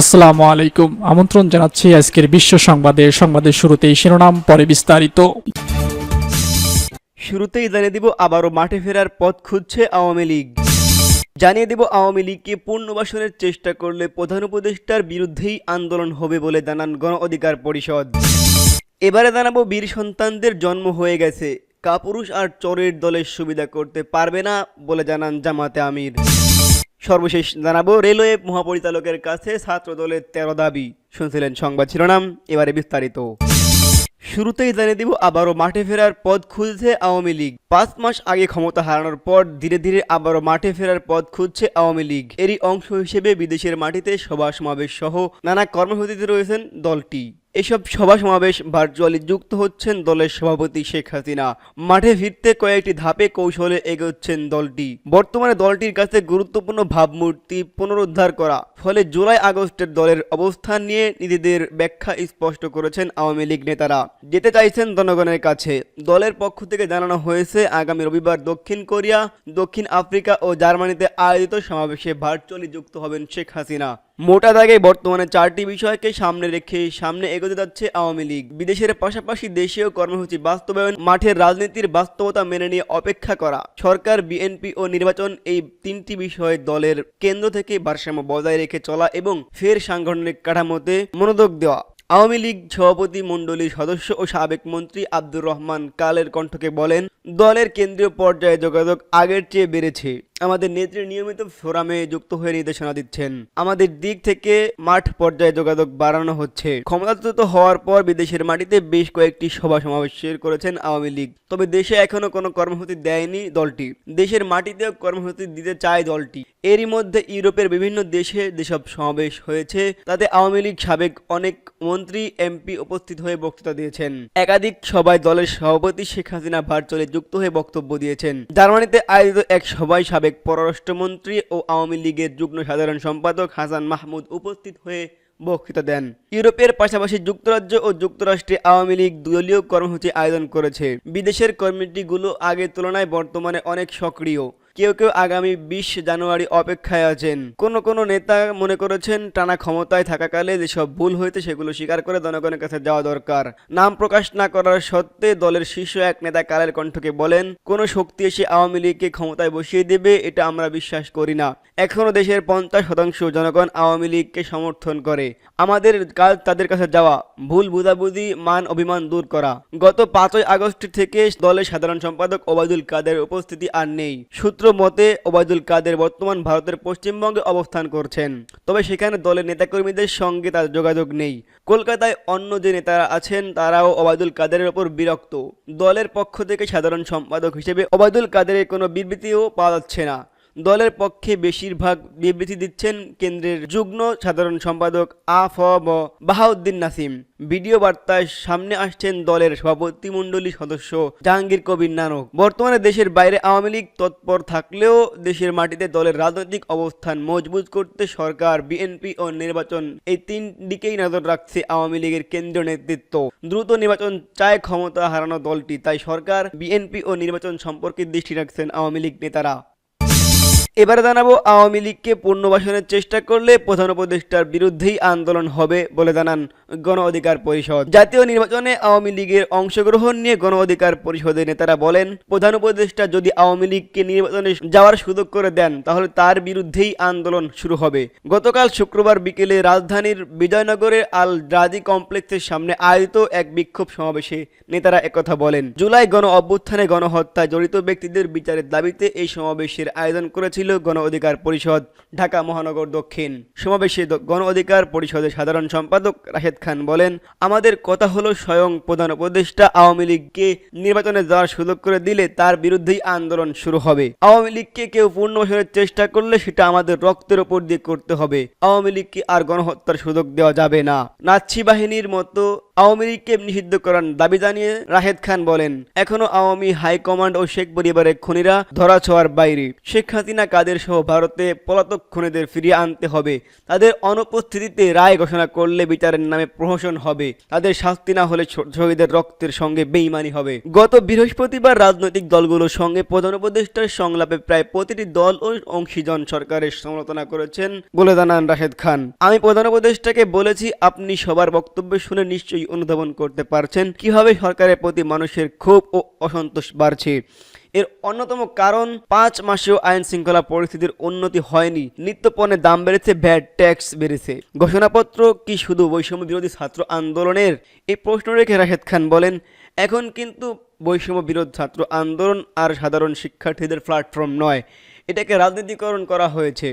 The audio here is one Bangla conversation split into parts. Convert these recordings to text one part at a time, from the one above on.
আসসালামু আলাইকুম। আমন্ত্রণ জানাচ্ছি আজকের বিশ্ব সংবাদে। সংবাদের শুরুতেই শিরোনাম, পরে বিস্তারিত। শুরুতেই জানিয়ে দিব, আবারও মাঠে ফেরার পথ খুঁজছে আওয়ামী লীগ। জানিয়ে দেব, আওয়ামী লীগকে পুনর্বাসনের চেষ্টা করলে প্রধান উপদেষ্টার বিরুদ্ধেই আন্দোলন হবে বলে জানান গণ অধিকার পরিষদ। এবারে জানাব, বীর সন্তানদের জন্ম হয়ে গেছে। কাপুরুষ আর চরের দলের সুবিধা করতে পারবে না বলে জানান জামাতে আমির। সর্বশেষ জানাব, রেলওয়ে মহাপরিচালকের কাছে ছাত্র দলের তেরো দাবি শুনছিলেন সংবাদ শিরোনাম, এবারে বিস্তারিত। শুরুতেই জানিয়ে দিব, আবারও মাঠে ফেরার পথ খুঁজছে আওয়ামী লীগ। পাঁচ মাস আগে ক্ষমতা হারানোর পর ধীরে ধীরে আবারও মাঠে ফেরার পথ খুঁজছে আওয়ামী লীগ। এরই অংশ হিসেবে বিদেশের মাটিতে সভা সমাবেশ সহ নানা কর্মসূচিতে রয়েছেন দলটি। এসব সভা সমাবেশ ভার্চুয়ালি যুক্ত হচ্ছেন দলের সভাপতি শেখ হাসিনা। মাঠে ফিরতে কয়েকটি ধাপে কৌশলে এগোচ্ছেন দলটি। বর্তমানে দলটির কাছে গুরুত্বপূর্ণ ভাবমূর্তি পুনরুদ্ধার করা, ফলে জুলাই আগস্টের দলের অবস্থান নিয়ে নিজেদের ব্যাখ্যা স্পষ্ট করেছেন আওয়ামী লীগ নেতারা। যেতে চাইছেন জনগণের কাছে। দলের পক্ষ থেকে জানানো হয়েছে, আগামী রবিবার দক্ষিণ কোরিয়া, দক্ষিণ আফ্রিকা ও জার্মানিতে আয়োজিত সমাবেশে ভার্চুয়ালি যুক্ত হবেন শেখ হাসিনা। মোটা দাগে বর্তমানে চারটি বিষয়কে সামনে রেখে সামনে এগোতে যাচ্ছে আওয়ামী লীগ। বিদেশের পাশাপাশি দেশীয় কর্মসূচি বাস্তবায়ন, মাঠের রাজনীতির বাস্তবতা মেনে নিয়ে অপেক্ষা করা, সরকার, বিএনপি ও নির্বাচন এই তিনটি বিষয়ে দলের কেন্দ্র থেকে ভারসাম্য বজায় রেখে চলা এবং ফের সাংগঠনিক কাঠামোতে মনোযোগ দেওয়া। আওয়ামী লীগ সভাপতি মণ্ডলীর সদস্য ও সাবেক মন্ত্রী আব্দুর রহমান কালের কণ্ঠকে বলেন, দলের কেন্দ্রীয় পর্যায়ে যোগাযোগ আগের চেয়ে বেড়েছে। আমাদের নেত্রী নিয়মিত ফোরামে যুক্ত হয়ে নির্দেশনা দিচ্ছেন। আমাদের দিক থেকে মাঠ পর্যায়ে যোগাযোগ বাড়ানো হচ্ছে। ক্ষমতাচ্যুত হওয়ার পর বিদেশের মাটিতে বেশ কয়েকটি সভা সমাবেশ করেছেন আওয়ামী লীগ। তবে দেশে এখনও কোনো কর্মসূচি দেয়নি দলটি। দেশের মাটিতেও কর্মসূচি দিতে চায় দলটি। এরই মধ্যে ইউরোপের বিভিন্ন দেশে যেসব সমাবেশ হয়েছে, তাতে আওয়ামী লীগ সাবেক অনেক মন্ত্রী, এমপি উপস্থিত হয়ে বক্তৃতা দিয়েছেন। একাধিক সভায় দলের সভাপতি শেখ হাসিনা ভার্চুয়ালি যুক্ত হয়ে বক্তব্য দিয়েছেন। জার্মানিতে আয়োজিত এক সভায় সাবেক পররাষ্ট্রমন্ত্রী ও আওয়ামী লীগের যুগ্ম সাধারণ সম্পাদক হাসান মাহমুদ উপস্থিত হয়ে বক্তৃতা দেন। ইউরোপের পাশাপাশি যুক্তরাজ্য ও যুক্তরাষ্ট্রে আওয়ামী লীগ দলীয় কর্মসূচি আয়োজন করেছে। বিদেশের কমিটিগুলো আগের তুলনায় বর্তমানে অনেক সক্রিয়। কেউ কেউ আগামী বিশ জানুয়ারি অপেক্ষায় আছেন। কোন কোন নেতা মনে করেছেন টানা ক্ষমতায় থাকাকালে যেসব ভুল হয়েছে সেগুলো স্বীকার করে জনগণের কাছে যাওয়া দরকার। নাম প্রকাশ না করার সত্ত্বে দলের শীর্ষ এক নেতা কালের কণ্ঠকে বলেন, কোন শক্তি এসে আওয়ামী লীগকে ক্ষমতায় বসিয়ে দেবে, এটা আমরা বিশ্বাস করি না। এখনও দেশের পঞ্চাশ শতাংশ জনগণ আওয়ামী লীগকে সমর্থন করে। আমাদের কাজ তাদের কাছে যাওয়া, ভুল বুঝাবুঝি, মান অভিমান দূর করা। গত পাঁচই আগস্ট থেকে দলের সাধারণ সম্পাদক ওবায়দুল কাদের উপস্থিতি আর নেই। সূত্র মতে ওবায়দুল কাদের বর্তমান ভারতের পশ্চিমবঙ্গে অবস্থান করছেন। তবে সেখানে দলের নেতাকর্মীদের সঙ্গে তার যোগাযোগ নেই। কলকাতায় অন্য যে নেতারা আছেন, তারাও ওবায়দুল কাদেরের ওপর বিরক্ত। দলের পক্ষ থেকে সাধারণ সম্পাদক হিসেবে ওবায়দুল কাদেরের কোনো বিবৃতিও পাওয়া যাচ্ছে না। দলের পক্ষে বেশিরভাগ বিবৃতি দিচ্ছেন কেন্দ্রের যুগ্ম সাধারণ সম্পাদক আ ফ বাহাউদ্দিন নাসিম। ভিডিও বার্তায় সামনে আসছেন দলের সভাপতিমণ্ডলী সদস্য জাহাঙ্গীর কবির নানক। বর্তমানে দেশের বাইরে আওয়ামী লীগ তৎপর থাকলেও দেশের মাটিতে দলের রাজনৈতিক অবস্থান মজবুত করতে সরকার, বিএনপি ও নির্বাচন এই তিন দিকেই নজর রাখছে আওয়ামী লীগের কেন্দ্রীয় নেতৃত্ব। দ্রুত নির্বাচন চায় ক্ষমতা হারানো দলটি, তাই সরকার, বিএনপি ও নির্বাচন সম্পর্কে দৃষ্টি রাখছেন আওয়ামী লীগ নেতারা। এবারে জানাব আওয়ামী লীগকে পুনর্বাসনের চেষ্টা করলে প্রধান উপদেষ্টার বিরুদ্ধেই আন্দোলন হবে বলে জানান গণ অধিকার পরিষদ। জাতীয় নির্বাচনে আওয়ামী লীগের অংশগ্রহণ নিয়ে গণ অধিকার পরিষদের নেতারা বলেন, প্রধান উপদেষ্টা যদি আওয়ামী লীগকে নির্বাচনে যাওয়ার সুযোগ করে দেন, তাহলে তার বিরুদ্ধেই আন্দোলন শুরু হবে। গতকাল শুক্রবার বিকেলে রাজধানীর বিজয়নগরের আল রাজি কমপ্লেক্সের সামনে আয়োজিত এক বিক্ষোভ সমাবেশে নেতারা একথা বলেন, জুলাই গণ অভ্যুত্থানে গণহত্যায় জড়িত ব্যক্তিদের বিচারের দাবিতে এই সমাবেশের আয়োজন করেছিল গণ অধিকার পরিষদ, ঢাকা মহানগর দক্ষিণ। সমাবেশে গণ অধিকার পরিষদের সাধারণ সম্পাদক রাশেদ খান বলেন, আমাদের কথা হলো স্বয়ং প্রধান উপদেষ্টা আওয়ামী লীগকে নির্বাচনে যাওয়ার সুযোগ করে দিলে তার বিরুদ্ধেই আন্দোলন শুরু হবে। আওয়ামী লীগকে কেউ পুনর্বাসনের চেষ্টা করলে সেটা আমাদের রক্তের ওপর দিয়ে করতে হবে। আওয়ামী লীগকে আর গণহত্যার সুযোগ দেওয়া যাবে না। নাৎসি বাহিনীর মতো আওয়ামী লীগকে নিষিদ্ধ করার দাবি জানিয়ে রাহেদ খান বলেন, এখনও আওয়ামী হাইকমান্ড ও শেখ পরিবারের খুনিরা ধরা ছোঁয়ার বাইরে। শেখ হাসিনা, কাদের সহ ভারতে পলাতক খুনিদের ফিরিয়ে আনতে হবে। তাদের অনুপস্থিতিতে রায় ঘোষণা করলে বিচারের নামে প্রহসন হবে। তাদের শাস্তি না হলে শহীদের রক্তের সঙ্গে বেইমানি হবে। গত বৃহস্পতিবার রাজনৈতিক দলগুলোর সঙ্গে প্রধান উপদেষ্টার সংলাপে প্রায় প্রতিটি দল ও অংশীজন সরকারের সমালোচনা করেছেন বলে জানান রাশেদ খান। আমি প্রধান উপদেষ্টাকে বলেছি, আপনি সবার বক্তব্য শুনে নিশ্চয়ই অনুধাবন করতে পারছেন। কীভাবে সরকারের প্রতি মানুষের ক্ষোভ ও অসন্তোষ বাড়ছে? এর অন্যতম কারণ, পাঁচ মাসেও আইন শৃঙ্খলা পরিস্থিতির উন্নতি হয়নি। নিত্য পণ্যের দাম বেড়েছে ভ্যাট ট্যাক্স বেড়েছে। ঘোষণাপত্র কি শুধু বৈষম্য বিরোধী ছাত্র আন্দোলনের? এই প্রশ্ন রেখে রাশেদ খান বলেন, এখন কিন্তু বৈষম্য বিরোধী ছাত্র আন্দোলন আর সাধারণ শিক্ষার্থীদের প্ল্যাটফর্ম নয়। এটাকে রাজনীতিকরণ করা হয়েছে।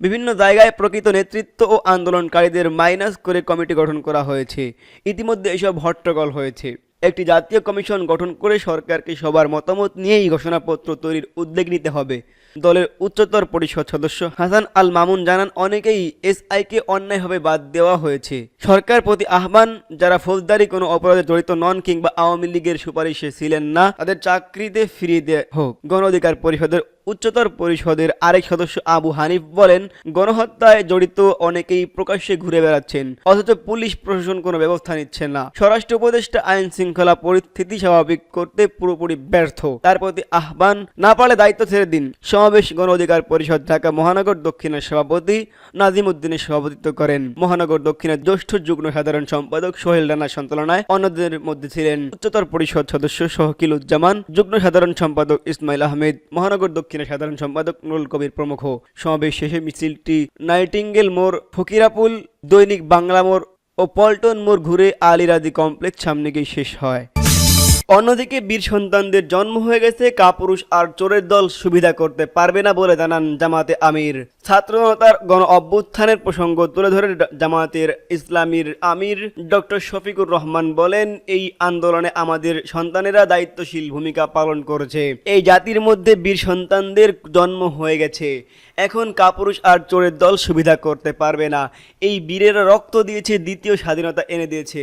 বিভিন্ন জায়গায় প্রকৃত নেতৃত্ব ও আন্দোলনকারীদের মাইনাস করে কমিটি গঠন করা হয়েছে। ইতিমধ্যে এসব হট্টগোল হয়েছে। একটি জাতীয় কমিশন গঠন করে সরকারকে সবার মতামত নিয়েই ঘোষণাপত্র তৈরির উদ্যোগ নিতে হবে। দলের উচ্চতর পরিষদ সদস্য হাসান আল মামুন জানান, অনেকেই এসআইকে অন্যায়ভাবে বাদ দেওয়া হয়েছে। সরকার প্রতি আহ্বান, যারা ফৌজদারি কোনো অপরাধে জড়িত নন কিংবা আওয়ামী লীগের সুপারিশে ছিলেন না, তাদের চাকরিতে ফিরিয়ে দেওয়া হোক। গণ অধিকার পরিষদের উচ্চতর পরিষদের আরেক সদস্য আবু হানিফ বলেন, গণহত্যায় জড়িত অনেকেই প্রকাশ্যে ঘুরে বেড়াচ্ছেন, অথচ পুলিশ প্রশাসন কোনো ব্যবস্থা নিচ্ছে না। স্বরাষ্ট্র উপদেষ্টা আইন শৃঙ্খলা পরিস্থিতি স্বাভাবিক করতে পুরোপুরি ব্যর্থ। তার প্রতি আহ্বান, না পারলে দায়িত্ব ছেড়ে দিন। সমাবেশ গণ অধিকার পরিষদ ঢাকা মহানগর দক্ষিণের সভাপতি নাজিম উদ্দিনের সভাপতিত্ব করেন। মহানগর দক্ষিণের জ্যেষ্ঠ যুগ্ম সাধারণ সম্পাদক সোহেল রানার সঞ্চালনায় অন্যদের মধ্যে ছিলেন উচ্চতর পরিষদ সদস্য শহকিলুজ্জামান, যুগ্ম সাধারণ সম্পাদক ইসমাইল আহমেদ, মহানগর দক্ষিণের সাধারণ সম্পাদক নুরুল কবির প্রমুখ। সমাবেশ শেষে মিছিলটি নাইটিঙ্গেল মোড়, ফকিরাপুল, দৈনিক বাংলা মোড় ও পল্টন মোড় ঘুরে আলিরাদি কমপ্লেক্স সামনে গিয়ে শেষ হয়। অন্যদিকে বীর সন্তানদের জন্ম হয়ে গেছে, কাপুরুষ আর চোরের দল সুবিধা করতে পারবে না বলে জানান জামাতে আমির। ছাত্রজনতার গণ অভ্যুত্থানের প্রসঙ্গ তুলে ধরে জামাতের ইসলামীর আমির ডক্টর শফিকুর রহমান বলেন, এই আন্দোলনে আমাদের সন্তানেরা দায়িত্বশীল ভূমিকা পালন করেছে। এই জাতির মধ্যে বীর সন্তানদের জন্ম হয়ে গেছে। এখন কাপুরুষ আর চোরের দল সুবিধা করতে পারবে না। এই বীরেরা রক্ত দিয়েছে, দ্বিতীয় স্বাধীনতা এনে দিয়েছে।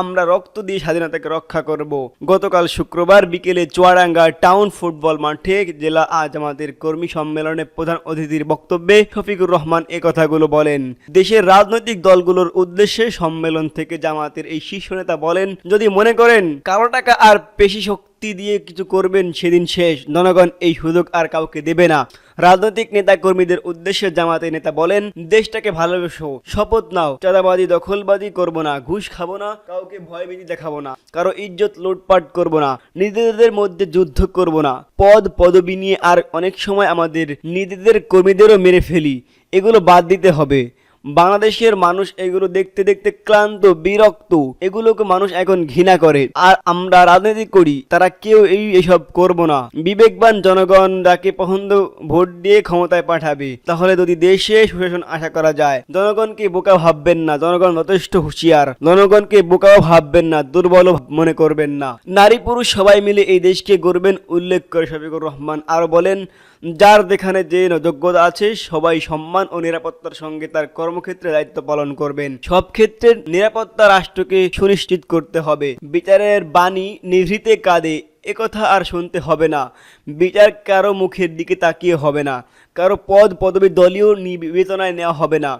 আমরা রক্ত দিয়ে স্বাধীনতাকে রক্ষা করব। গতকাল শুক্রবার বিকেলে চুয়াডাঙ্গা টাউন ফুটবল মাঠে জেলা আজ আমাদের কর্মী সম্মেলনে প্রধান অতিথির বক্তব্যে শফিকুর রহমান এ কথাগুলো বলেন। দেশের রাজনৈতিক দলগুলোর উদ্দেশ্যে সম্মেলন থেকে জামাতের এই শীর্ষ নেতা বলেন, যদি মনে করেন কারও টাকা আর পেশি শক্তি দিয়ে কিছু করবেন, সেদিন শেষ। জনগণ এই সুযোগ আর কাউকে দেবে না। রাজনৈতিক নেতা কর্মীদের উদ্দেশ্যে জামাতের নেতা বলেন, দেশটাকে ভালোবেসো। শপথ নাও। চাঁদাবাজি, দখলবাজি করব না। ঘুষ খাব না। কাউকে ভয়ভীতি দেখাবো না। কারও ইজ্জত লুটপাট করব না। নিজেদের মধ্যে যুদ্ধ করব না। পদ, পদবি নিয়ে আর অনেক সময় আমাদের নিজেদের কর্মীদেরও মেরে ফেলি। এগুলো বাদ দিতে হবে। বাংলাদেশের মানুষ এগুলো দেখতে দেখতে ক্লান্ত, বিরক্ত। এগুলোকে মানুষ এখন ঘৃণা করে। আর আমরা রাজনীতি করি, তারা কেউ এই এসব করব না। বিবেকবান জনগণ যাকে পছন্দ ভোট দিয়ে ক্ষমতায় পাঠাবে, তাহলে যদি দেশে সুশাসন আশা করা যায়, জনগণকে বোকা ভাববেন না। জনগণ যথেষ্ট হুঁশিয়ার। জনগণকে বোকাও ভাববেন না দুর্বল মনে করবেন না। নারী পুরুষ সবাই মিলে এই দেশকে গড়বেন, উল্লেখ করে শফিকুর রহমান আরও বলেন যার যেখানে যে যোগ্যতা আছে, সবাই সম্মান ও নিরাপত্তার সঙ্গে তার কর্মক্ষেত্রে দায়িত্ব পালন করবেন। সব ক্ষেত্রে নিরাপত্তা রাষ্ট্রকে সুনিশ্চিত করতে হবে। বিচারের বাণী নিভৃতে কাঁদে একথা আর শুনতে হবে না। বিচার কারও মুখের দিকে তাকিয়ে হবে না, কারও পদ, পদবি দলীয় বিবেচনায় নেওয়া হবে না।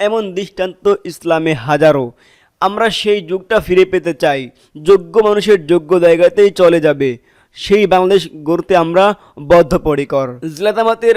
এমন দৃষ্টান্ত ইসলামে হাজারো। আমরা সেই যুগটা ফিরে পেতে চাই। যোগ্য মানুষের যোগ্য জায়গাতেই চলে যাবে। সেই বাংলাদেশ গড়তে আমরা বদ্ধপরিকর। জেলাতামাতের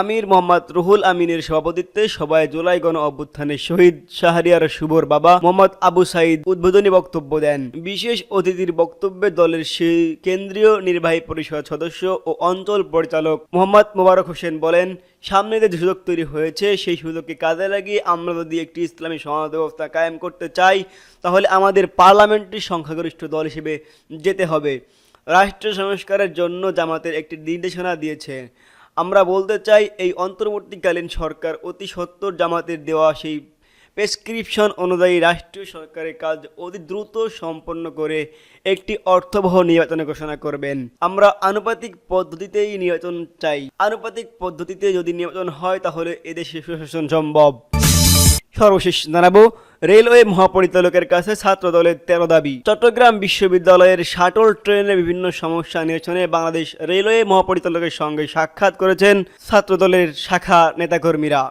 আমির মোহাম্মদ রুহুল আমিনের সভাপতিত্বে সবাই জুলাই গণ অভ্যুত্থানে শহীদ শাহরিয়ার শুভর বাবা মোহাম্মদ আবু সাইদ উদ্বোধনী বক্তব্য দেন। বিশেষ অতিথির বক্তব্যে দলের সেই কেন্দ্রীয় নির্বাহী পরিষদ সদস্য ও অঞ্চল পরিচালক মোহাম্মদ মোবারক হোসেন বলেন, সামনে যে সুযোগ তৈরি হয়েছে, সেই সুযোগকে কাজে লাগিয়ে আমরা যদি একটি ইসলামী সমাজ ব্যবস্থা কায়েম করতে চাই, তাহলে আমাদের পার্লামেন্টের সংখ্যাগরিষ্ঠ দল হিসেবে যেতে হবে। রাষ্ট্র সংস্কারের জন্য জামাতের একটি নির্দেশনা দিয়েছে। আমরা বলতে চাই, এই অন্তর্বর্তীকালীন সরকার অতি সত্বর জামাতের দেওয়া সেই প্রেসক্রিপশন অনুযায়ী রাষ্ট্রীয় সরকারের কাজ অতি দ্রুত সম্পন্ন করে একটি অর্থবহ নির্বাচন ঘোষণা করবেন। আমরা আনুপাতিক পদ্ধতিতেই নির্বাচন চাই। আনুপাতিক পদ্ধতিতে যদি নির্বাচন হয়, তাহলে এদেশে সুশাসন সম্ভব। সর্বশেষ জানাব, রেলওয়ে মহাপরিচালকের কাছে ছাত্র দলের তেরো দাবি। চট্টগ্রাম বিশ্ববিদ্যালয়ের শাটল ট্রেনের বিভিন্ন সমস্যা নিরসনে বাংলাদেশ রেলওয়ে মহাপরিচালকের সঙ্গে সাক্ষাৎ করেছেন ছাত্র দলের শাখা নেতাকর্মীরা।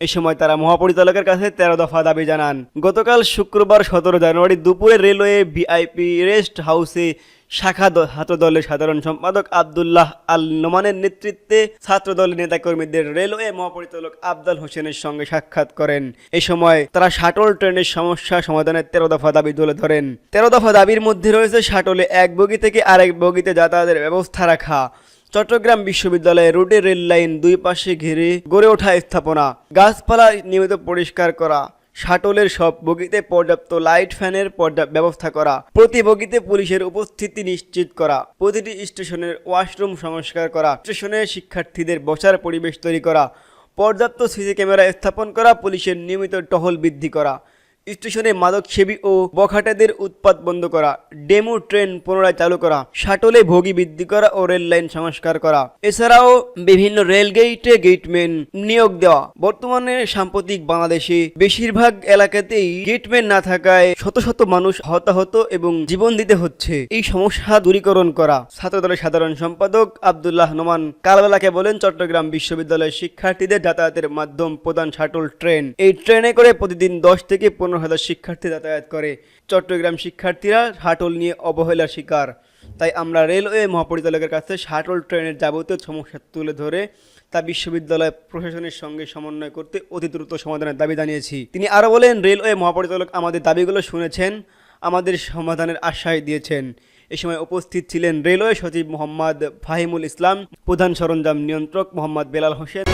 এ সময় তারা মহাপরিচালকের কাছে তেরো দফা দাবি জানান। গতকাল শুক্রবার সতেরো জানুয়ারি দুপুরে রেলওয়ে ভিআইপি রেস্ট হাউসে শাখা দ- ছাত্র দলের সাধারণ সম্পাদক আবদুল্লাহ আল নোমানের নেতৃত্বে ছাত্র দলের নেতাকর্মীদের রেলওয়ে মহাপরিচালক আবদাল হোসেনের সঙ্গে সাক্ষাৎ করেন। এ সময় তারা শাটল ট্রেনের সমস্যা সমাধানের তেরো দফা দাবি তুলে ধরেন। তেরো দফা দাবির মধ্যে রয়েছে শাটলে এক বগি থেকে আরেক বগিতে যাতায়াতের ব্যবস্থা রাখা। চট্টগ্রাম বিশ্ববিদ্যালয়ে রোডে রেল লাইন দুই পাশে ঘিরে গড়ে ওঠা স্থাপনা। গাছপালা নিয়মিত পরিষ্কার করা, শাটলের সব বগিতে পর্যাপ্ত লাইট ফ্যানের পর্যাপ্ত ব্যবস্থা করা প্রতি বগিতে পুলিশের উপস্থিতি নিশ্চিত করা, প্রতিটি স্টেশনের ওয়াশরুম সংস্কার করা, স্টেশনে শিক্ষার্থীদের বসার পরিবেশ তৈরি করা, পর্যাপ্ত সিসি ক্যামেরা স্থাপন করা, পুলিশের নিয়মিত টহল বৃদ্ধি করা স্টেশনে মাদকসেবী ও বখাটেদের উৎপাত বন্ধ করা, ডেমো ট্রেন পুনরায় চালু করা, শাটলে ভোগী বৃদ্ধি করা ও রেল লাইন সংস্কার করা। এছাড়াও বিভিন্ন রেল গেইটে গেটম্যান নিয়োগ দেওয়া। বর্তমানে সাম্প্রতিক বাংলাদেশে বেশিরভাগ এলাকাতেই গেটম্যান না থাকায় শত শত মানুষ হতাহত এবং জীবন দিতে হচ্ছে। এই সমস্যা দূরীকরণ করা। ছাত্রদলের সাধারণ সম্পাদক আবদুল্লাহ নোমান কালবেলাকে বলেন, চট্টগ্রাম বিশ্ববিদ্যালয়ের শিক্ষার্থীদের যাতায়াতের মাধ্যম প্রধান শাটল ট্রেন। এই ট্রেনে করে প্রতিদিন দশ থেকে পনেরো হাজার শিক্ষার্থী যাতায়াত করে। চট্টগ্রাম শিক্ষার্থীরা শাটল নিয়ে অবহেলার শিকার। তাই আমরা রেলওয়ে মহাপরিচালকের কাছে শাটল ট্রেনের যাবতীয় সমস্যা তুলে ধরে তা বিশ্ববিদ্যালয় প্রশাসনের সঙ্গে সমন্বয় করতে অতি দ্রুত সমাধানের দাবি জানিয়েছি। তিনি আরও বলেন, রেলওয়ে মহাপরিচালক আমাদের দাবিগুলো শুনেছেন, আমাদের সমাধানের আশ্বাস দিয়েছেন। এ সময় উপস্থিত ছিলেন রেলওয়ে সচিব মোহাম্মদ ফাহিমুল ইসলাম, প্রধান সরঞ্জাম নিয়ন্ত্রক মোহাম্মদ বেলাল হোসেন।